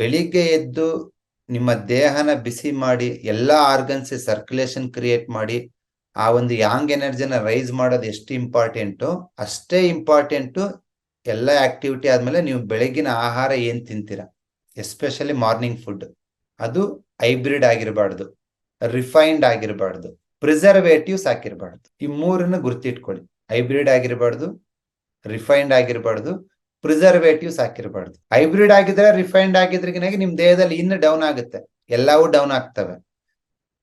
ಬೆಳಿಗ್ಗೆ ಎದ್ದು ನಿಮ್ಮ ದೇಹನ ಬಿಸಿ ಮಾಡಿ, ಎಲ್ಲ ಆರ್ಗನ್ಸ್ ಸರ್ಕ್ಯುಲೇಷನ್ ಕ್ರಿಯೇಟ್ ಮಾಡಿ, ಆ ಒಂದು ಯಾಂಗ್ ಎನರ್ಜಿನ ರೈಸ್ ಮಾಡೋದು ಎಷ್ಟು ಇಂಪಾರ್ಟೆಂಟು ಅಷ್ಟೇ ಇಂಪಾರ್ಟೆಂಟು ಎಲ್ಲ ಆಕ್ಟಿವಿಟಿ ಆದಮೇಲೆ ನೀವು ಬೆಳಗಿನ ಆಹಾರ ಏನು ತಿಂತೀರಾ? ಎಸ್ಪೆಷಲಿ ಮಾರ್ನಿಂಗ್ ಫುಡ್ ಅದು ಹೈಬ್ರಿಡ್ ಆಗಿರಬಾರ್ದು ರಿಫೈನ್ಡ್ ಆಗಿರಬಾರ್ದು ಪ್ರಿಸರ್ವೇಟಿವ್ಸ್ ಹಾಕಿರಬಾರ್ದು. ಈ ಮೂರನ್ನು ಗುರ್ತಿಟ್ಕೊಳ್ಳಿ. ಹೈಬ್ರಿಡ್ ಆಗಿರಬಾರ್ದು ರಿಫೈನ್ಡ್ ಆಗಿರಬಾರ್ದು ಪ್ರಿಸರ್ವೇಟಿವ್ಸ್ ಹಾಕಿರಬಾರ್ದು. ಹೈಬ್ರಿಡ್ ಆಗಿದ್ರೆ ರಿಫೈನ್ಡ್ ಆಗಿದ್ರಿಗಿನಾಗ ನಿಮ್ ದೇಹದಲ್ಲಿ ಇನ್ನು ಡೌನ್ ಆಗುತ್ತೆ. ಎಲ್ಲವೂ ಡೌನ್ ಆಗ್ತವೆ.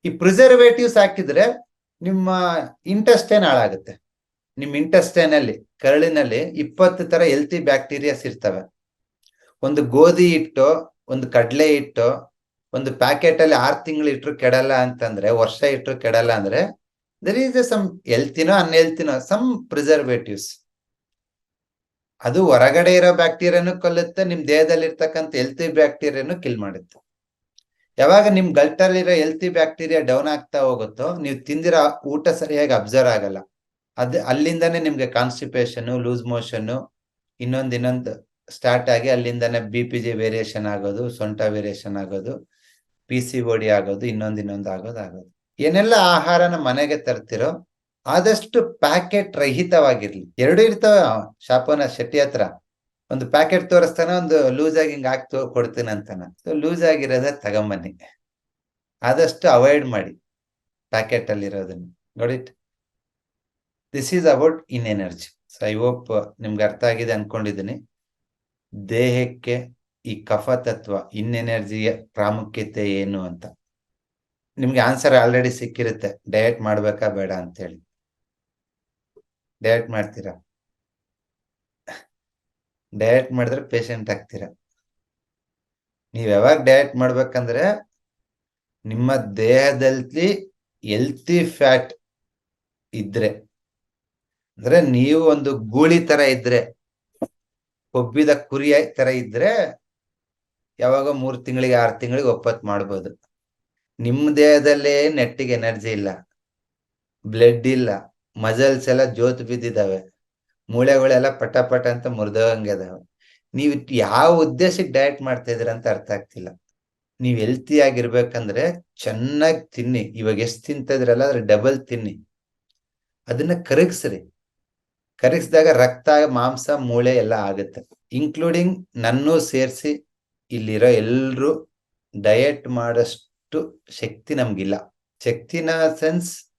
ಈ ಪ್ರಿಸರ್ವೇಟಿವ್ಸ್ ಹಾಕಿದ್ರೆ ನಿಮ್ಮ ಇಂಟೆಸ್ಟೈನ್ ಹಾಳಾಗುತ್ತೆ. ನಿಮ್ ಇಂಟೆಸ್ಟೈನ್ ಅಲ್ಲಿ ಕರಳಿನಲ್ಲಿ ಇಪ್ಪತ್ತು ತರ ಹೆಲ್ತಿ ಬ್ಯಾಕ್ಟೀರಿಯಾಸ್ ಇರ್ತವೆ. ಒಂದು ಗೋಧಿ ಇಟ್ಟು ಒಂದು ಕಡಲೆ ಹಿಟ್ಟು, ಒಂದು ಪ್ಯಾಕೆಟ್ ಅಲ್ಲಿ ಆರು ತಿಂಗಳು ಇಟ್ರು ಕೆಡಲ್ಲ ಅಂತಂದ್ರೆ, ವರ್ಷ ಇಟ್ರು ಕೆಡಲ್ಲ ಅಂದ್ರೆ ದರ್ ಈಸ್ ಎ ಸಮ್ ಹೆಲ್ತಿನೋ ಅನ್ಹೆಲ್ತಿನೋ ಸಮ್ ಪ್ರಿಸರ್ವೇಟಿವ್ಸ್ ಅದು ಹೊರಗಡೆ ಇರೋ ಬ್ಯಾಕ್ಟೀರಿಯಾನು ಕೊಲ್ಲುತ್ತೆ, ನಿಮ್ ದೇಹದಲ್ಲಿ ಇರ್ತಕ್ಕಂಥ ಹೆಲ್ತಿ ಬ್ಯಾಕ್ಟೀರಿಯಾನು ಕಿಲ್ ಮಾಡುತ್ತೆ. ಯಾವಾಗ ನಿಮ್ ಗಲ್ಟಲ್ಲಿರೋ ಹೆಲ್ತಿ ಬ್ಯಾಕ್ಟೀರಿಯಾ ಡೌನ್ ಆಗ್ತಾ ಹೋಗುತ್ತೋ, ನೀವು ತಿಂದಿರೋ ಊಟ ಸರಿಯಾಗಿ ಅಬ್ಸರ್ವ್ ಆಗಲ್ಲ. ಅದ್ ಅಲ್ಲಿಂದಾನೇ ನಿಮ್ಗೆ ಕಾನ್ಸ್ಟಿಪೇಷನ್ ಲೂಸ್ ಮೋಷನ್ ಇನ್ನೊಂದ್ ಇನ್ನೊಂದು ಸ್ಟಾರ್ಟ್ ಆಗಿ ಅಲ್ಲಿಂದಾನೆ ಬಿ ಪಿ ಜಿ ವೇರಿಯೇಷನ್ ಆಗೋದು, ಸೊಂಟ ವೇರಿಯೇಷನ್ ಆಗೋದು ಪಿ ಸಿ ಓಡಿ ಆಗೋದು, ಇನ್ನೊಂದ್ ಇನ್ನೊಂದು ಆಗೋದು ಆಗೋದು. ಏನೆಲ್ಲ ಆಹಾರನ ಮನೆಗೆ ತರ್ತಿರೋ ಆದಷ್ಟು ಪ್ಯಾಕೆಟ್ ರಹಿತವಾಗಿರ್ಲಿ. ಎರಡು ಇರ್ತಾವ ಶಾಪನ ಶೆಟ್ಟಿ ಹತ್ರ. ಒಂದು ಪ್ಯಾಕೆಟ್ ತೋರಿಸ್ತಾನ, ಒಂದು ಲೂಸ್ ಆಗಿ ಹಿಂಗ್ ಹಾಕಿ ಕೊಡ್ತೀನಿ ಅಂತಾನ. ಸೊ ಲೂಸ್ ಆಗಿರೋದ ತಗೊಂಬನ್ನಿ. ಆದಷ್ಟು ಅವಾಯ್ಡ್ ಮಾಡಿ ಪ್ಯಾಕೆಟ್ ಅಲ್ಲಿ ಇರೋದನ್ನ ನೋಡಿಟ್ this is about yin energy so I hope ನಿಮ್ಗೆ ಅರ್ಥ ಆಗಿದೆ ಅನ್ಕೊಂಡಿದ್ದೀನಿ. ದೇಹಕ್ಕೆ ಈ ಕಫ ತತ್ವ ಇನ್ ಎನರ್ಜಿಯ ಪ್ರಾಮುಖ್ಯತೆ ಏನು ಅಂತ. ನಿಮ್ಗೆ ಆನ್ಸರ್ ಆಲ್ರೆಡಿ ಸಿಕ್ಕಿರುತ್ತೆ. ಡಯಟ್ ಮಾಡ್ಬೇಕಾ ಬೇಡ ಅಂತ ಹೇಳಿ ಡಯಟ್ ಮಾಡ್ತೀರಾ? ಡಯಟ್ ಮಾಡಿದ್ರೆ ಪೇಷಂಟ್ ಆಗ್ತೀರಾ? ನೀವ್ ಯಾವಾಗ ಡಯಟ್ ಮಾಡ್ಬೇಕಂದ್ರೆ ನಿಮ್ಮ ದೇಹದಲ್ಲಿ ಎಲ್ತಿ ಫ್ಯಾಟ್ ಇದ್ರೆ. ಅಂದ್ರೆ ನೀವು ಒಂದು ಗೂಳಿ ತರ ಇದ್ರೆ, ಕೊಬ್ಬಿದ ಕುರಿ ತರ ಇದ್ರೆ ಯಾವಾಗ ಮೂರ್ ತಿಂಗಳಿಗೆ, ಆರು ತಿಂಗಳಿಗೆ ಒಪ್ಪತ್ ಮಾಡ್ಬೋದು. ನಿಮ್ಮ ದೇಹದಲ್ಲೇ ನೆಟ್ಟಿಗೆ ಎನರ್ಜಿ ಇಲ್ಲ ಬ್ಲಡ್ ಇಲ್ಲ. ಮಜಲ್ಸ್ ಎಲ್ಲ ಜೋತ್ ಬಿದ್ದಿದಾವೆ ಮೂಳೆಗಳೆಲ್ಲ ಪಟ ಪಟ ಅಂತ ಮುರಿದಂಗೆ ಅದಾವೆ ನೀವು ಯಾವ ಉದ್ದೇಶಕ್ಕೆ ಡಯಟ್ ಮಾಡ್ತಾ ಇದೀರ ಅಂತ ಅರ್ಥ ಆಗ್ತಿಲ್ಲ. ನೀವು ಹೆಲ್ತಿ ಆಗಿರ್ಬೇಕಂದ್ರೆ ಚೆನ್ನಾಗಿ ತಿನ್ನಿ. ಇವಾಗ ಎಷ್ಟ್ ತಿಂತಿದ್ರಲ್ಲ ಅದ್ರ ಡಬಲ್ ತಿನ್ನಿ. ಅದನ್ನ ಕರಗಿಸ್ರಿ. ಕರಗಿಸಿದಾಗ ರಕ್ತ, ಮಾಂಸ, ಮೂಳೆ ಎಲ್ಲ ಆಗುತ್ತೆ. ಇನ್ಕ್ಲೂಡಿಂಗ್ ನನ್ನೂ ಸೇರಿಸಿ ಇಲ್ಲಿರೋ ಎಲ್ಲರೂ ಡಯಟ್ ಮಾಡೋಷ್ಟು ಶಕ್ತಿ ನಮ್ಗಿಲ್ಲ. ಶಕ್ತಿನ ಸೆನ್ಸ್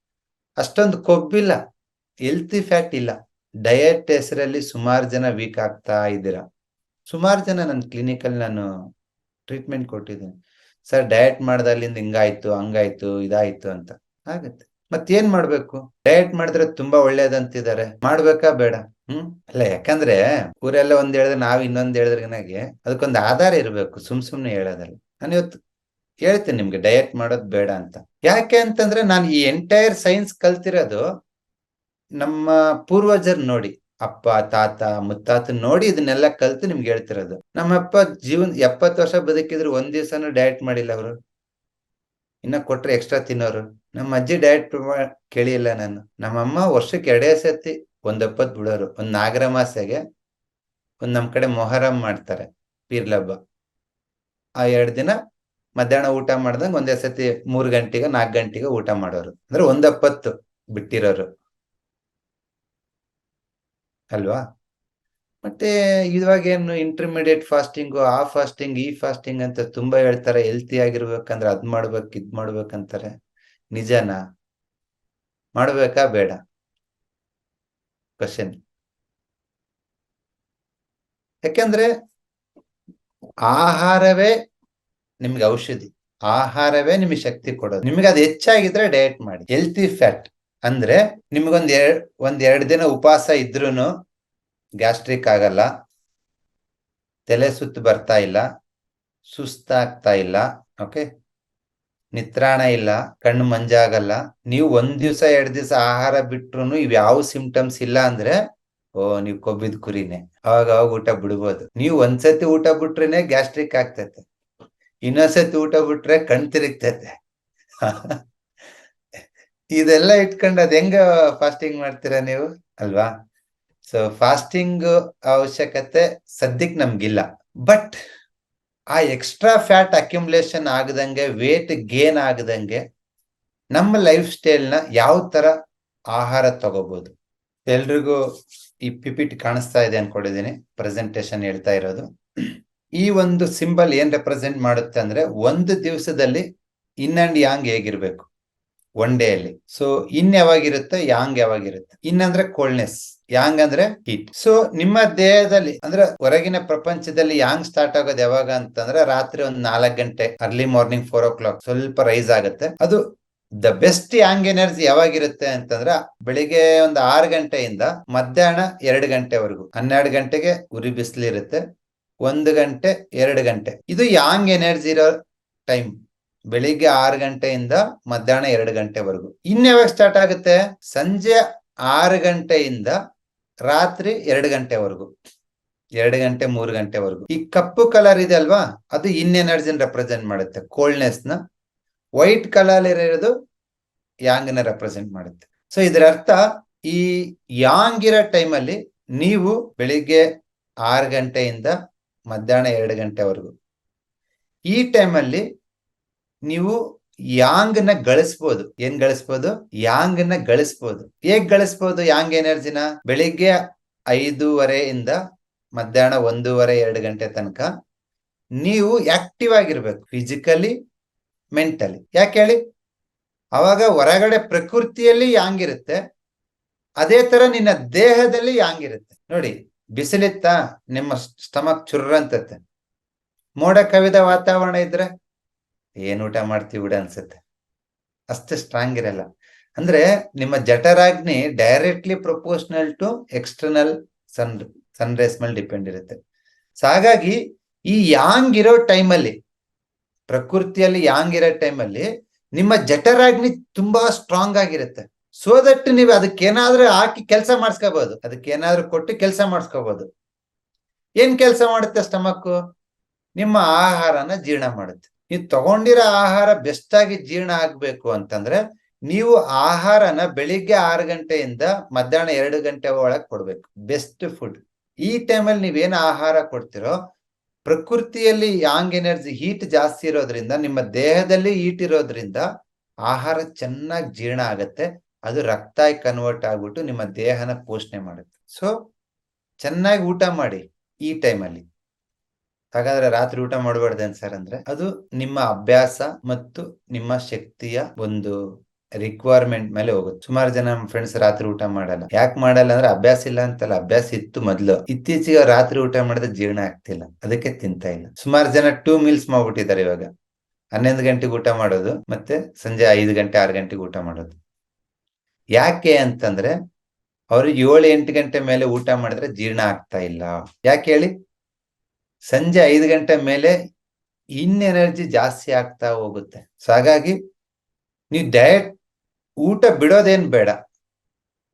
ಅಷ್ಟೊಂದು ಕೊಬ್ಬಿಲ್ಲ ಹೆಲ್ತಿ ಫ್ಯಾಟ್ ಇಲ್ಲ. ಡಯಟ್ ಹೆಸರಲ್ಲಿ ಸುಮಾರು ಜನ ವೀಕ್ ಆಗ್ತಾ ಇದ್ದೀರಾ? ಸುಮಾರು ಜನ ನನ್ನ ಕ್ಲಿನಿಕಲ್ಲಿ ನಾನು ಟ್ರೀಟ್ಮೆಂಟ್ ಕೊಟ್ಟಿದ್ದೀನಿ. ಸರ್ ಡಯಟ್ ಮಾಡ್ದಲ್ಲಿಂದ ಹಿಂಗಾಯ್ತು, ಹಂಗಾಯ್ತು, ಇದಾಯ್ತು ಅಂತ. ಆಗತ್ತೆ. ಮತ್ತೇನ್ ಮಾಡ್ಬೇಕು? ಡಯಟ್ ಮಾಡಿದ್ರೆ ತುಂಬಾ ಒಳ್ಳೇದಂತಿದ್ದಾರೆ. ಮಾಡ್ಬೇಕಾ ಬೇಡ? ಹ್ಮ್? ಅಲ್ಲ, ಯಾಕಂದ್ರೆ ಊರೆಲ್ಲ ಒಂದ್ ಹೇಳಿದ್ರೆ ನಾವ್ ಇನ್ನೊಂದ್ ಹೇಳಿದ್ರೆ ಅದಕ್ಕೊಂದು ಆಧಾರ ಇರ್ಬೇಕು. ಸುಮ್ ಸುಮ್ನೆ ಹೇಳೋದಲ್ಲ. ನಾನು ಇವತ್ತು ಹೇಳ್ತೀನಿ ನಿಮ್ಗೆ ಡಯಟ್ ಮಾಡೋದು ಬೇಡ ಅಂತ. ಯಾಕೆ ಅಂತಂದ್ರೆ ನಾನು ಈ ಎಂಟೈರ್ ಸೈನ್ಸ್ ಕಲ್ತಿರೋದು ನಮ್ಮ ಪೂರ್ವಜರ್ ನೋಡಿ, ಅಪ್ಪ, ತಾತ, ಮುತ್ತಾತ ನೋಡಿ ಇದನ್ನೆಲ್ಲ ಕಲ್ತು ನಿಮ್ಗೆ ಹೇಳ್ತಿರೋದು. ನಮ್ಮಪ್ಪ ಜೀವನ್ ಎಪ್ಪತ್ತು ವರ್ಷ ಬದುಕಿದ್ರು ಒಂದ್ ದಿವ್ಸನೂ ಡಯಟ್ ಮಾಡಿಲ್ಲ ಅವರು. ಇನ್ನ ಕೊಟ್ರೆ ಎಕ್ಸ್ಟ್ರಾ ತಿನ್ನೋರು. ನಮ್ಮ ಅಜ್ಜಿ ಡಯಟ್ ಕೇಳಿಲ್ಲ ನಾನು. ನಮ್ಮಮ್ಮ ವರ್ಷಕ್ಕೆ ಎರಡೇ ಸತಿ ಒಂದಪ್ಪತ್ ಬಿಡೋರು. ಒಂದ್ ನಾಗರ ಮಾಸೆಗೆ ಒಂದ್ ನಮ್ ಕಡೆ ಮೊಹರಂ ಮಾಡ್ತಾರೆ, ಪೀರ್ಲಬ್ಬ. ಆ ಎರಡ್ ದಿನ ಮಧ್ಯಾಹ್ನ ಊಟ ಮಾಡ್ದಂಗ ಒಂದೇ ಸತಿ ಮೂರ್ ಗಂಟೆಗೆ ನಾಲ್ಕು ಗಂಟೆಗೆ ಊಟ ಮಾಡೋರು. ಅಂದ್ರೆ ಒಂದಪ್ಪತ್ತು ಬಿಟ್ಟಿರೋರು. ಅಲ್ವಾ? ಮತ್ತೆ ಇವಾಗ ಏನು ಇಂಟರ್ಮೀಡಿಯೇಟ್ ಫಾಸ್ಟಿಂಗು ಆ ಫಾಸ್ಟಿಂಗ್ ಈ ಫಾಸ್ಟಿಂಗ್ ಅಂತ ತುಂಬಾ ಹೇಳ್ತಾರೆ. ಹೆಲ್ತಿ ಆಗಿರ್ಬೇಕಂದ್ರೆ ಅದ್ ಮಾಡ್ಬೇಕು, ಇದ್ ಮಾಡ್ಬೇಕಂತಾರೆ ನಿಜನಾ? ಮಾಡ್ಬೇಕಾ ಬೇಡ? ಕ್ವಶನ್ ಯಾಕೆಂದ್ರೆ ಆಹಾರವೇ ನಿಮ್ಗೆ ಔಷಧಿ. ಆಹಾರವೇ ನಿಮಗೆ ಶಕ್ತಿ ಕೊಡೋದು. ನಿಮ್ಗೆ ಅದು ಹೆಚ್ಚಾಗಿದ್ರೆ ಡಯಟ್ ಮಾಡಿ. ಹೆಲ್ತಿ ಫ್ಯಾಟ್ ಅಂದ್ರೆ ನಿಮ್ಗೊಂದ್ ಎರಡ್ ಒಂದ್ ಎರಡ್ ದಿನ ಉಪವಾಸ ಇದ್ರೂನು ಗ್ಯಾಸ್ಟ್ರಿಕ್ ಆಗಲ್ಲ, ತಲೆ ಸುತ್ತು ಬರ್ತಾ ಇಲ್ಲ, ಸುಸ್ತಾಗ್ತಾ ಇಲ್ಲ ಓಕೆ ನಿತ್ರಾಣ ಇಲ್ಲ, ಕಣ್ಣು ಮಂಜಾಗಲ್ಲ. ನೀವು ಒಂದ್ ದಿವ್ಸ, ಎರಡ್ ದಿವಸ ಆಹಾರ ಬಿಟ್ರು ಇವ್ ಯಾವ ಸಿಂಪ್ಟಮ್ಸ್ ಇಲ್ಲ ಅಂದ್ರೆ, ಓ, ನೀವ್ ಕೊಬ್ಬಿದ ಕುರಿನೇ. ಅವಾಗ ಅವಾಗ ಊಟ ಬಿಡ್ಬೋದು. ನೀವು ಒಂದ್ಸತಿ ಊಟ ಬಿಟ್ರೇನೆ ಗ್ಯಾಸ್ಟ್ರಿಕ್ ಆಗ್ತೈತೆ. ಇನ್ನೊಂದ್ಸತಿ ಊಟ ಬಿಟ್ರೆ ಕಣ್ ತಿರುಗ್ತೈತೆ. ಇದೆಲ್ಲ ಇಟ್ಕೊಂಡು ಅದ್ ಹೆಂಗ ಫಾಸ್ಟಿಂಗ್ ಮಾಡ್ತೀರಾ ನೀವು? ಅಲ್ವಾ? ಸೊ ಫಾಸ್ಟಿಂಗ್ ಅವಶ್ಯಕತೆ ಸದ್ಯಕ್ಕೆ ನಮ್ಗಿಲ್ಲ. ಬಟ್ ಆ ಎಕ್ಸ್ಟ್ರಾ ಫ್ಯಾಟ್ ಅಕ್ಯುಮುಲೇಷನ್ ಆಗದಂಗೆ ವೇಟ್ ಗೇನ್ ಆಗದಂಗೆ ನಮ್ಮ ಲೈಫ್ ಸ್ಟೈಲ್ನ ಯಾವ ತರ ಆಹಾರ ತಗೋಬಹುದು ಎಲ್ರಿಗೂ ಈ ಪಿಪಿಟ್ ಕಾಣಿಸ್ತಾ ಇದೆ ಅನ್ಕೊಂಡಿದ್ದೀನಿ. ಪ್ರೆಸೆಂಟೇಶನ್ ಹೇಳ್ತಾ ಇರೋದು. ಈ ಒಂದು ಸಿಂಬಲ್ ಏನ್ ರೆಪ್ರೆಸೆಂಟ್ ಮಾಡುತ್ತೆ ಅಂದ್ರೆ ಒಂದು ದಿವಸದಲ್ಲಿ ಇನ್ ಅಂಡ್ ಯಾಂಗ್ ಹೇಗಿರ್ಬೇಕು? ಒನ್ ಡೇ ಅಲ್ಲಿ. ಸೊ ಇನ್ ಯಾವಾಗಿರುತ್ತೆ? ಯಾಂಗ್ ಯಾವಾಗಿರುತ್ತೆ? ಇನ್ ಅಂದ್ರೆ ಕೋಲ್ಡ್ನೆಸ್ ಯಾಂಗ್ ಅಂದ್ರೆ ಹೀಟ್ ಸೊ ನಿಮ್ಮ ದೇಹದಲ್ಲಿ ಅಂದ್ರೆ ಹೊರಗಿನ ಪ್ರಪಂಚದಲ್ಲಿ ಯಾಂಗ್ ಸ್ಟಾರ್ಟ್ ಆಗೋದು ಯಾವಾಗ ಅಂತಂದ್ರೆ ರಾತ್ರಿ ಒಂದ್ ನಾಲ್ಕು ಗಂಟೆ early morning four o'clock ಸ್ವಲ್ಪ ರೈಸ್ ಆಗುತ್ತೆ. ಅದು ದ ಬೆಸ್ಟ್ ಯಾಂಗ್ ಎನರ್ಜಿ ಯಾವಾಗಿರುತ್ತೆ ಅಂತಂದ್ರೆ ಬೆಳಿಗ್ಗೆ ಒಂದು ಆರು ಗಂಟೆಯಿಂದ ಮಧ್ಯಾಹ್ನ ಎರಡು ಗಂಟೆವರೆಗೂ. ಹನ್ನೆರಡು ಗಂಟೆಗೆ ಉರಿ ಬಿಸಿಲಿರುತ್ತೆ. ಒಂದು ಗಂಟೆ, ಎರಡು ಗಂಟೆ. ಇದು ಯಾಂಗ್ ಎನರ್ಜಿ ಇರೋ ಟೈಮ್ ಬೆಳಿಗ್ಗೆ ಆರು ಗಂಟೆಯಿಂದ ಮಧ್ಯಾಹ್ನ ಎರಡು ಗಂಟೆವರೆಗೂ. ಇನ್ಯಾವಾಗ ಸ್ಟಾರ್ಟ್ ಆಗುತ್ತೆ? ಸಂಜೆ ಆರು ಗಂಟೆಯಿಂದ ರಾತ್ರಿ ಎರಡು ಗಂಟೆವರೆಗೂ. ಎರಡು ಗಂಟೆ, ಮೂರು ಗಂಟೆವರೆಗೂ. ಈ ಕಪ್ಪು ಕಲರ್ ಇದೆ ಅಲ್ವಾ? ಅದು ಇನ್ ಎನರ್ಜಿನ ರೆಪ್ರೆಸೆಂಟ್ ಮಾಡುತ್ತೆ. ಕೋಲ್ಡ್ನೆಸ್ನ. ವೈಟ್ ಕಲರ್ ಇರೋದು ಯಾಂಗ್ನ ರೆಪ್ರೆಸೆಂಟ್ ಮಾಡುತ್ತೆ. ಸೊ ಇದರ ಅರ್ಥ ಈ ಯಾಂಗ್ ಇರೋ ಟೈಮಲ್ಲಿ ನೀವು ಬೆಳಿಗ್ಗೆ ಆರು ಗಂಟೆಯಿಂದ ಮಧ್ಯಾಹ್ನ ಎರಡು ಗಂಟೆವರೆಗೂ. ಈ ಟೈಮಲ್ಲಿ ನೀವು ಯಾಂಗ್ನ ಗಳಿಸ್ಬೋದು. ಏನ್ ಗಳಿಸ್ಬೋದು? ಯಾಂಗ್ನ ಗಳಿಸ್ಬೋದು. ಹೇಗ್ ಗಳಿಸ್ಬೋದು ಯಾಂಗ್ ಎನರ್ಜಿನ? ಬೆಳಿಗ್ಗೆ ಐದೂವರೆಯಿಂದ ಮಧ್ಯಾಹ್ನ ಒಂದೂವರೆ, ಎರಡು ಗಂಟೆ ತನಕ ನೀವು ಆಕ್ಟಿವ್ ಆಗಿರ್ಬೇಕು, ಫಿಸಿಕಲಿ, ಮೆಂಟಲಿ. ಯಾಕೆ ಹೇಳಿ? ಅವಾಗ ಹೊರಗಡೆ ಪ್ರಕೃತಿಯಲ್ಲಿ ಯಾಂಗ್ ಇರುತ್ತೆ, ಅದೇ ತರ ನಿನ್ನ ದೇಹದಲ್ಲಿ ಯಾಂಗ್ ಇರುತ್ತೆ. ನೋಡಿ ಬಿಸಿಲಿತ್ತ ನಿಮ್ಮ ಸ್ಟಮಕ್ ಚುರ್ರಂತತ್ತೆ ಮೋಡ ಕವಿದ ವಾತಾವರಣ ಇದ್ರೆ ಏನ್ ಊಟ ಮಾಡ್ತೀವಿ ಬಿಡ ಅನ್ಸುತ್ತೆ. ಅಷ್ಟು ಸ್ಟ್ರಾಂಗ್ ಇರಲ್ಲ. ಅಂದ್ರೆ ನಿಮ್ಮ ಜಠರಾಗ್ನಿ directly proportional to external sun sunrise ಮೇಲೆ ಡಿಪೆಂಡ್ ಇರುತ್ತೆ. ಸೊ ಹಾಗಾಗಿ ಈ ಯಾಂಗ್ ಇರೋ ಟೈಮಲ್ಲಿ ಪ್ರಕೃತಿಯಲ್ಲಿ ಯಾಂಗ್ ಇರೋ ಟೈಮಲ್ಲಿ ನಿಮ್ಮ ಜಠರಾಗ್ನಿ ತುಂಬಾ ಸ್ಟ್ರಾಂಗ್ ಆಗಿರುತ್ತೆ. ಸೊ ದಟ್ ನೀವು ಅದಕ್ಕೇನಾದ್ರೂ ಹಾಕಿ ಕೆಲಸ ಮಾಡಿಸ್ಕೋಬಹುದು ಅದಕ್ಕೇನಾದ್ರೂ ಕೊಟ್ಟು ಕೆಲಸ ಮಾಡಿಸ್ಕೋಬಹುದು ಏನ್ ಕೆಲಸ ಮಾಡುತ್ತೆ ಸ್ಟಮಕ್ ನಿಮ್ಮ ಆಹಾರನ ಜೀರ್ಣ ಮಾಡುತ್ತೆ. ನೀವು ತಗೊಂಡಿರೋ ಆಹಾರ ಬೆಸ್ಟ್ ಆಗಿ ಜೀರ್ಣ ಆಗ್ಬೇಕು ಅಂತಂದ್ರೆ ನೀವು ಆಹಾರನ ಬೆಳಿಗ್ಗೆ ಆರು ಗಂಟೆಯಿಂದ ಮಧ್ಯಾಹ್ನ ಎರಡು ಗಂಟೆ ಒಳಗೆ ಕೊಡ್ಬೇಕು. Best food. ಈ ಟೈಮಲ್ಲಿ ನೀವೇನು ಆಹಾರ ಕೊಡ್ತಿರೋ, ಪ್ರಕೃತಿಯಲ್ಲಿ ಯಾಂಗ್ ಎನರ್ಜಿ ಹೀಟ್ ಜಾಸ್ತಿ ಇರೋದ್ರಿಂದ, ನಿಮ್ಮ ದೇಹದಲ್ಲಿ ಹೀಟ್ ಇರೋದ್ರಿಂದ ಆಹಾರ ಚೆನ್ನಾಗಿ ಜೀರ್ಣ ಆಗತ್ತೆ. ಅದು ರಕ್ತ ಕನ್ವರ್ಟ್ ಆಗ್ಬಿಟ್ಟು ನಿಮ್ಮ ದೇಹನ ಪೋಷಣೆ ಮಾಡುತ್ತೆ. ಸೊ ಚೆನ್ನಾಗಿ ಊಟ ಮಾಡಿ ಈ ಟೈಮಲ್ಲಿ ಹಾಗಾದ್ರೆ ರಾತ್ರಿ ಊಟ ಮಾಡಬಾರ್ದೇನ್ ಸರ್ ಅಂದ್ರೆ, ಅದು ನಿಮ್ಮ ಅಭ್ಯಾಸ ಮತ್ತು ನಿಮ್ಮ ಶಕ್ತಿಯ ಒಂದು ರಿಕ್ವೈರ್ಮೆಂಟ್ ಮೇಲೆ ಹೋಗುತ್ತೆ. ಸುಮಾರು ಜನ ಫ್ರೆಂಡ್ಸ್ ರಾತ್ರಿ ಊಟ ಮಾಡಲ್ಲ. ಯಾಕೆ ಮಾಡಲ್ಲ ಅಂದ್ರೆ ಅಭ್ಯಾಸ ಇಲ್ಲ ಅಂತಲ್ಲ, ಅಭ್ಯಾಸ ಇತ್ತು ಮೊದ್ಲು. ಇತ್ತೀಚೆಗೆ ರಾತ್ರಿ ಊಟ ಮಾಡಿದ್ರೆ ಜೀರ್ಣ ಆಗ್ತಿಲ್ಲ. ಅದಕ್ಕೆ ತಿಂತಾ ಇಲ್ಲ. ಸುಮಾರು ಜನ ಟೂ ಮೀಲ್ಸ್ ಮಾಡ್ಬಿಟ್ಟಿದ್ದಾರೆ ಇವಾಗ. ಹನ್ನೊಂದು ಗಂಟೆಗೆ ಊಟ ಮಾಡೋದು, ಮತ್ತೆ ಸಂಜೆ ಐದು ಗಂಟೆ, ಆರು ಗಂಟೆಗೆ ಊಟ ಮಾಡೋದು. ಯಾಕೆ ಅಂತಂದ್ರೆ ಅವರು ಏಳು ಎಂಟು ಗಂಟೆ ಮೇಲೆ ಊಟ ಮಾಡಿದ್ರೆ ಜೀರ್ಣ ಆಗ್ತಾ ಇಲ್ಲ. ಯಾಕೆ ಹೇಳಿ? ಸಂಜೆ ಐದು ಗಂಟೆ ಮೇಲೆ ಇನ್ ಎನರ್ಜಿ ಜಾಸ್ತಿ ಆಗ್ತಾ ಹೋಗುತ್ತೆ. ಸೊ ಹಾಗಾಗಿ ನೀವು ಡಯಟ್, ಊಟ ಬಿಡೋದೇನ್ ಬೇಡ.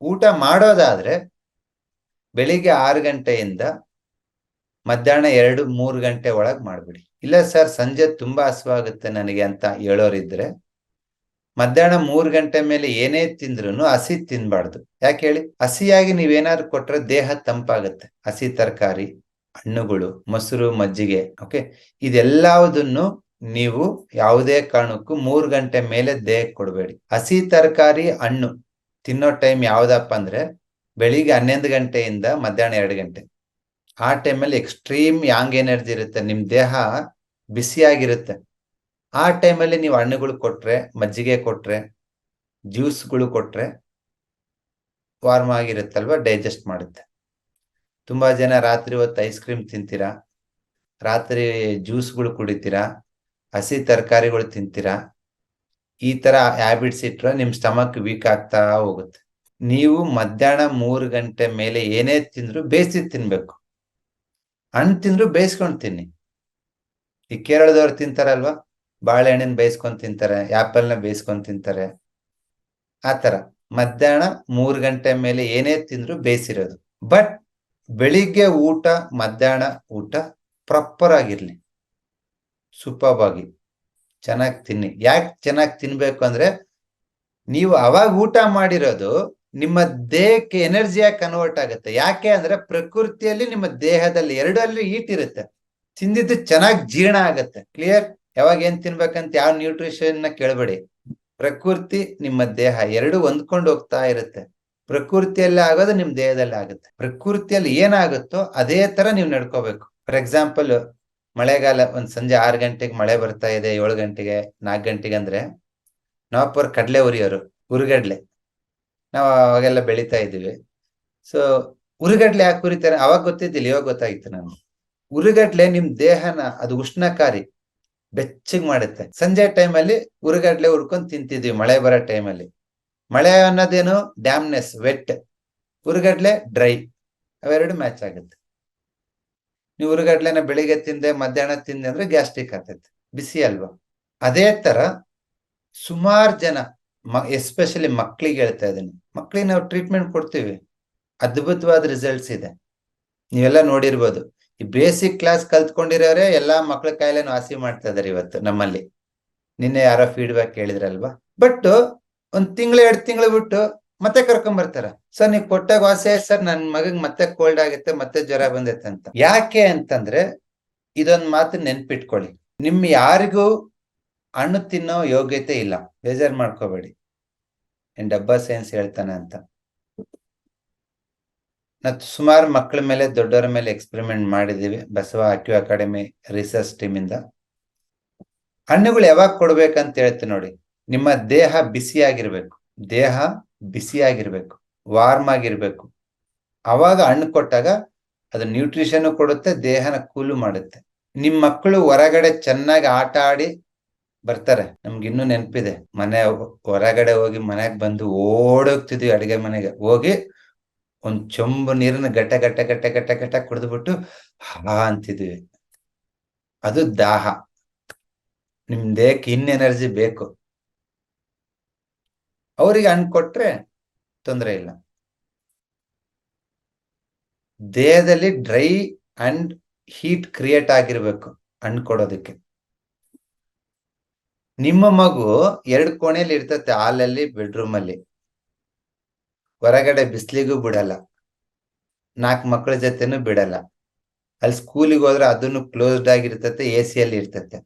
ಊಟ ಮಾಡೋದಾದ್ರೆ ಬೆಳಿಗ್ಗೆ ಆರು ಗಂಟೆಯಿಂದ ಮಧ್ಯಾಹ್ನ ಎರಡು, ಮೂರು ಗಂಟೆ ಒಳಗೆ ಮಾಡ್ಬಿಡಿ. ಇಲ್ಲ ಸರ್, ಸಂಜೆ ತುಂಬಾ ಹಸುವಾಗುತ್ತೆ ನನಗೆ ಅಂತ ಹೇಳೋರಿದ್ರೆ ಮಧ್ಯಾಹ್ನ ಮೂರು ಗಂಟೆ ಮೇಲೆ ಏನೇ ತಿಂದ್ರು ಹಸಿ ತಿನ್ಬಾರ್ದು. ಯಾಕೆ ಹೇಳಿ? ಹಸಿಯಾಗಿ ನೀವೇನಾದ್ರು ಕೊಟ್ರೆ ದೇಹ ತಂಪಾಗುತ್ತೆ. ಹಸಿ ತರಕಾರಿ, ಹಣ್ಣುಗಳು, ಮೊಸರು, ಮಜ್ಜಿಗೆ ಓಕೆ ಇದೆಲ್ಲದನ್ನು ನೀವು ಯಾವುದೇ ಕಾರಣಕ್ಕೂ ಮೂರು ಗಂಟೆ ಮೇಲೆ ದೇಹಕ್ಕೆ ಕೊಡಬೇಡಿ. ಹಸಿ ತರಕಾರಿ, ಹಣ್ಣು ತಿನ್ನೋ ಟೈಮ್ ಯಾವ್ದಪ್ಪ ಅಂದ್ರೆ ಬೆಳಿಗ್ಗೆ ಹನ್ನೊಂದು ಗಂಟೆಯಿಂದ ಮಧ್ಯಾಹ್ನ ಎರಡು ಗಂಟೆ. ಆ ಟೈಮಲ್ಲಿ ಎಕ್ಸ್ಟ್ರೀಮ್ ಯಾಂಗ್ ಎನರ್ಜಿ ಇರುತ್ತೆ. ನಿಮ್ ದೇಹ ಬಿಸಿಯಾಗಿರುತ್ತೆ. ಆ ಟೈಮಲ್ಲಿ ನೀವು ಹಣ್ಣುಗಳು ಕೊಟ್ಟರೆ ಮಜ್ಜಿಗೆ ಕೊಟ್ಟರೆ ಜ್ಯೂಸ್ಗಳು ಕೊಟ್ಟರೆ ವಾರ್ಮ್ ಆಗಿರುತ್ತಲ್ವ? ಡೈಜೆಸ್ಟ್ ಮಾಡುತ್ತೆ. ತುಂಬಾ ಜನ ರಾತ್ರಿ ಹೊತ್ತು ಐಸ್ ಕ್ರೀಮ್ ತಿಂತೀರಾ? ರಾತ್ರಿ ಜ್ಯೂಸ್ಗಳು ಕುಡಿತೀರಾ? ಹಸಿ ತರಕಾರಿಗಳು ತಿಂತೀರಾ? ಈ ತರ ಹ್ಯಾಬಿಟ್ಸ್ ಇಟ್ಟರೆ ನಿಮ್ಮ ಸ್ಟಮಕ್ ವೀಕ್ ಆಗ್ತಾ ಹೋಗುತ್ತೆ. ನೀವು ಮಧ್ಯಾಹ್ನ ಮೂರು ಗಂಟೆ ಮೇಲೆ ಏನೇ ತಿಂದರೂ ಬೇಯಿಸಿ ತಿನ್ಬೇಕು. ಹಣ್ಣು ತಿಂದರೂ ಬೇಯಿಸ್ಕೊಂಡು ತಿನ್ನಿ. ಈ ಕೇರಳದವ್ರು ತಿಂತಾರಲ್ವಾ? ಬಾಳೆಹಣ್ಣಿನ ಬೇಯಿಸ್ಕೊಂಡ್ ತಿಂತಾರೆ, ಆಪಲ್ನ ಬೇಯಿಸ್ಕೊಂಡ್ ತಿಂತಾರೆ. ಆತರ ಮಧ್ಯಾಹ್ನ ಮೂರು ಗಂಟೆ ಮೇಲೆ ಏನೇ ತಿಂದ್ರು ಬೇಯಿಸಿರೋದು. ಬಟ್ ಬೆಳಿಗ್ಗೆ ಊಟ, ಮಧ್ಯಾಹ್ನ ಊಟ ಪ್ರಾಪರ್ ಆಗಿರ್ಲಿ. ಸೂಪರ್ ಆಗಿ. ಚೆನ್ನಾಗಿ ತಿನ್ನಿ. ಯಾಕೆ ಚೆನ್ನಾಗಿ ತಿನ್ಬೇಕು ಅಂದ್ರೆ ನೀವು ಅವಾಗ ಊಟ ಮಾಡಿರೋದು ನಿಮ್ಮ ದೇಹಕ್ಕೆ ಎನರ್ಜಿಯಾಗಿ ಕನ್ವರ್ಟ್ ಆಗುತ್ತೆ. ಯಾಕೆ ಅಂದ್ರೆ ಪ್ರಕೃತಿಯಲ್ಲಿ ನಿಮ್ಮ ದೇಹದಲ್ಲಿ ಎರಡಲ್ಲಿ ಹೀಟ್ ಇರುತ್ತೆ. ತಿಂದಿದ್ದು ಚೆನ್ನಾಗಿ ಜೀರ್ಣ ಆಗುತ್ತೆ. ಕ್ಲಿಯರ್ ಯಾವಾಗ ಏನ್ ತಿನ್ಬೇಕಂತ ಯಾವ ನ್ಯೂಟ್ರಿಷನ್ನ ಕೇಳಬೇಡಿ. ಪ್ರಕೃತಿ ನಿಮ್ಮ ದೇಹ ಎರಡು ಹೊಂದ್ಕೊಂಡು ಹೋಗ್ತಾ ಇರುತ್ತೆ. ಪ್ರಕೃತಿಯಲ್ಲಿ ಆಗೋದು ನಿಮ್ ದೇಹದಲ್ಲಿ ಆಗುತ್ತೆ. ಪ್ರಕೃತಿಯಲ್ಲಿ ಏನಾಗುತ್ತೋ ಅದೇ ತರ ನೀವು ನಡ್ಕೋಬೇಕು. ಫಾರ್ ಎಕ್ಸಾಂಪಲ್ ಮಳೆಗಾಲ ಒಂದ್ ಸಂಜೆ ಆರು ಗಂಟೆಗೆ ಮಳೆ ಬರ್ತಾ ಇದೆ, ಏಳು ಗಂಟೆಗೆ, ನಾಲ್ಕು ಗಂಟೆಗೆ ಅಂದ್ರೆ ನಾವಪ್ಪರ್ ಕಡಲೆ ಉರಿಯೋರು, ಉರುಗಡ್ಲೆ. ನಾವು ಅವಾಗೆಲ್ಲ ಬೆಳಿತಾ ಇದೀವಿ ಸೊ ಉರುಗಡ್ಲೆ ಯಾಕೆ ಉರಿತಾರೆ? ಅವಾಗ ಗೊತ್ತಿದ್ದಿಲ್ಲ, ಇವಾಗ ಗೊತ್ತಾಗಿತ್ತು ನಾನು ಉರುಗಡ್ಲೆ ನಿಮ್ ದೇಹನ, ಅದು ಉಷ್ಣಕಾರಿ ಬೆಚ್ಚಗ್ ಮಾಡುತ್ತೆ. ಸಂಜೆ ಟೈಮಲ್ಲಿ ಉರುಗಡ್ಲೆ ಹುರ್ಕೊಂಡ್ ತಿಂತಿದ್ವಿ ಮಳೆ ಬರೋ ಟೈಮಲ್ಲಿ. ಮಳೆ ಅನ್ನೋದೇನು? Dampness, wet. ಉರುಗಡ್ಲೆ ಡ್ರೈ. ಅವೆರಡು ಮ್ಯಾಚ್ ಆಗುತ್ತೆ. ನೀವು ಉರುಗಡ್ಲೆನ ಬೆಳಿಗ್ಗೆ ತಿಂದೆ, ಮಧ್ಯಾಹ್ನ ತಿಂದೆ ಅಂದ್ರೆ ಗ್ಯಾಸ್ಟ್ರಿಕ್ ಆಗ್ತೈತೆ. ಬಿಸಿ ಅಲ್ವಾ? ಅದೇ ತರ ಸುಮಾರು ಜನ ಎಸ್ಪೆಷಲಿ ಮಕ್ಳಿಗೆ ಹೇಳ್ತಾ ಇದ್ದೀನಿ ಮಕ್ಳಿಗೆ ನಾವು ಟ್ರೀಟ್ಮೆಂಟ್ ಕೊಡ್ತೀವಿ. ಅದ್ಭುತವಾದ ರಿಸಲ್ಟ್ಸ್ ಇದೆ. ನೀವೆಲ್ಲ ನೋಡಿರ್ಬೋದು. ಈ ಬೇಸಿಕ್ ಕ್ಲಾಸ್ ಕಲ್ತ್ಕೊಂಡಿರೋರೆ ಎಲ್ಲಾ ಮಕ್ಳ ಕಾಯಿಲೆನೂ ವಾಸಿ ಮಾಡ್ತಾ ಇದಾರೆ ಇವತ್ತು ನಮ್ಮಲ್ಲಿ. ನಿನ್ನೆ ಯಾರೋ ಫೀಡ್ಬ್ಯಾಕ್ ಕೇಳಿದ್ರಲ್ವಾ ಬಟ್ ಒಂದ್ ತಿಂಗಳು, ಎರಡ್ ತಿಂಗಳು ಬಿಟ್ಟು ಮತ್ತೆ ಕರ್ಕೊಂಡ್ ಬರ್ತಾರ. ಸರ್, ನೀವು ಕೊಟ್ಟಾಗ ವಾಸಿ ಆಯ್ತು ಸರ್, ನನ್ ಮಗಗ್ ಮತ್ತೆ ಕೋಲ್ಡ್ ಆಗುತ್ತೆ, ಮತ್ತೆ ಜ್ವರ ಬಂದೈತೆ ಅಂತ. ಯಾಕೆ ಅಂತಂದ್ರೆ ಇದೊಂದ್ ಮಾತು ನೆನ್ಪಿಟ್ಕೊಳ್ಳಿ. ನಿಮ್ ಯಾರಿಗೂ ಹಣ್ಣು ತಿನ್ನೋ ಯೋಗ್ಯತೆ ಇಲ್ಲ. ಬೇಜಾರ್ ಮಾಡ್ಕೋಬೇಡಿ. ಏನ್ ಡಬ್ಬಾ ಸೈನ್ಸ್ ಹೇಳ್ತಾನೆ ಅಂತ. ನಾ ಸುಮಾರು ಮಕ್ಕಳ ಮೇಲೆ, ದೊಡ್ಡವರ ಮೇಲೆ ಎಕ್ಸ್ಪೆರಿಮೆಂಟ್ ಮಾಡಿದ್ದೀವಿ ಬಸವ ಅಕ್ಯೂ ಅಕಾಡೆಮಿ ರಿಸರ್ಚ್ ಟೀಮ್ ಇಂದ. ಹಣ್ಣುಗಳು ಯಾವಾಗ ಕೊಡ್ಬೇಕಂತ ಹೇಳ್ತೀನಿ ನೋಡಿ, ನಿಮ್ಮ ದೇಹ ಬಿಸಿಯಾಗಿರ್ಬೇಕು ದೇಹ ಬಿಸಿಯಾಗಿರ್ಬೇಕು ವಾರ್ಮ್ ಆಗಿರ್ಬೇಕು. ಅವಾಗ ಹಣ್ಣು ಕೊಟ್ಟಾಗ ಅದು ನ್ಯೂಟ್ರಿಷನ್ ಕೊಡುತ್ತೆ, ದೇಹನ ಕೂಲು ಮಾಡುತ್ತೆ. ನಿಮ್ ಮಕ್ಕಳು ಹೊರಗಡೆ ಚೆನ್ನಾಗಿ ಆಟ ಆಡಿ ಬರ್ತಾರೆ, ನಮ್ಗೆ ಇನ್ನೂ ನೆನಪಿದೆ, ಮನೆ ಹೊರಗಡೆ ಹೋಗಿ ಮನೆಗೆ ಬಂದು ಓಡೋಗ್ತಿದ್ವಿ ಅಡಿಗೆ ಮನೆಗೆ, ಹೋಗಿ ಒಂದ್ ಚೊಂಬು ನೀರನ್ನ ಘಟ ಘಟ ಘಟ ಘಟ ಘಟ ಕುಡಿದ್ಬಿಟ್ಟು ಹಾ ಅಂತಿದ್ವಿ. ಅದು ದಾಹ. ನಿಮ್ ದೇಹಕ್ಕೆ ಇನ್ ಎನರ್ಜಿ ಬೇಕು. ಅವರಿಗೆ ಅನ್ಕೊಟ್ರೆ ಕೊಟ್ರೆ ತೊಂದರೆ ಇಲ್ಲ. ದೇಹದಲ್ಲಿ ಡ್ರೈ ಅಂಡ್ ಹೀಟ್ ಕ್ರಿಯೇಟ್ ಆಗಿರ್ಬೇಕು ಹಣ್ಣು ಕೊಡೋದಕ್ಕೆ. ನಿಮ್ಮ ಮಗು ಎರಡು ಕೋಣೆಯಲ್ಲಿ ಇರ್ತತೆ, ಹಾಲಲ್ಲಿ ಬೆಡ್ರೂಮ್ ಅಲ್ಲಿ. ಹೊರಗಡೆ ಬಿಸ್ಲಿಗೂ ಬಿಡಲ್ಲ. ನಾಲ್ಕು ಮಕ್ಕಳ ಜೊತೆನೂ ಬಿಡಲ್ಲ. ಅಲ್ಲಿ ಸ್ಕೂಲಿಗೆ ಹೋದ್ರೆ ಅದನ್ನು ಕ್ಲೋಸ್ಡ್ ಆಗಿರ್ತತೆ ಎ ಸಿ ಅಲ್ಲಿ ಇರ್ತತೆ.